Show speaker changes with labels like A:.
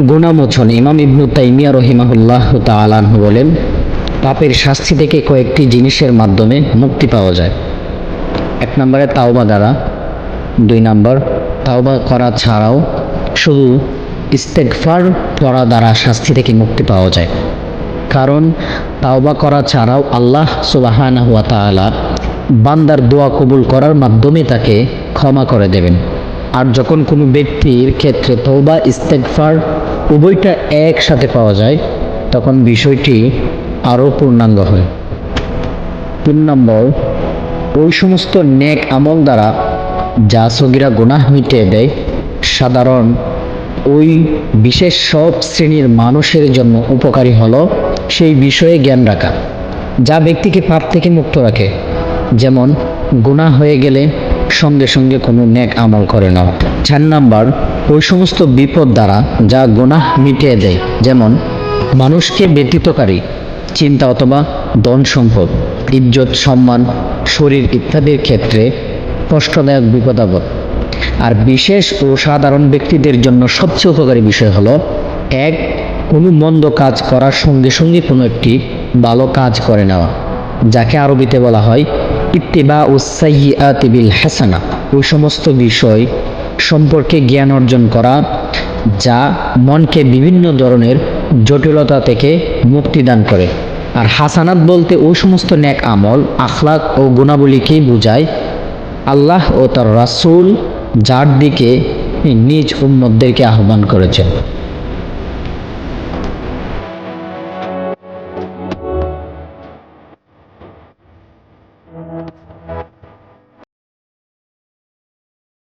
A: গুণামোচন ইমাম ইবনু তাইমিয়া রহিমাহুল্লাহ তালাহ বলেন, পাপের শাস্তি থেকে কয়েকটি জিনিসের মাধ্যমে মুক্তি পাওয়া যায়। এক নম্বরে তাওবা দ্বারা, দুই নম্বর তাওবা করা ছাড়াও শুধু ইস্তেকফার করা দ্বারা শাস্তি থেকে মুক্তি পাওয়া যায়। কারণ তাওবা করা ছাড়াও আল্লাহ সুবাহানা হুয়া তাআলা বান্দার দোয়া কবুল করার মাধ্যমে তাকে ক্ষমা করে দেবেন। আর যখন কোনো ব্যক্তির ক্ষেত্রে তৌবা ইস্তেকফার উভয়টা একসাথে পাওয়া যায়, তখন বিষয়টি আরও পূর্ণাঙ্গ হয়। তিন নম্বর, ওই সমস্ত নেক আমল দ্বারা যা সগিরা গুনাহ মিটিয়ে দেয়, সাধারণ ওই বিশেষ সব শ্রেণির মানুষের জন্য উপকারী হলো সেই বিষয়ে জ্ঞান রাখা, যা ব্যক্তিকে পাপ থেকে মুক্ত রাখে। যেমন, গুনাহ হয়ে গেলে সঙ্গে সঙ্গে কোনো নেক আমল করে না। চার নাম্বার ওই সমস্ত বিপদ দ্বারা যা গুনাহ মিটিয়ে দেয়, যেমন মানুষকে ব্যতীতকারী চিন্তা অথবা ধন সম্পদ ইজ্জত, সম্মান, শরীর ইত্যাদির ক্ষেত্রে কষ্টদায়ক, বিপদাপদ। আর বিশেষ ও সাধারণ ব্যক্তিদের জন্য সবচেয়ে উপকারী বিষয় হলো, এক, কোনো মন্দ কাজ করার সঙ্গে সঙ্গে কোনো একটি ভালো কাজ করে নেওয়া, যাকে আরবিতে বলা হয় ইত্তিবা উসাইয়াতি বিল হাসানা। ওই সমস্ত বিষয় সম্পর্কে জ্ঞান অর্জন করা, যা মনকে বিভিন্ন ধরনের জটিলতা থেকে মুক্তিদান করে। আর হাসানাত বলতে ও সমস্ত ন্যাক আমল, আখলাক ও গুণাবলীকেই বোঝায়। আল্লাহ ও তার রাসুল যার দিকে নিজ উন্মতদেরকে আহ্বান করেছেন।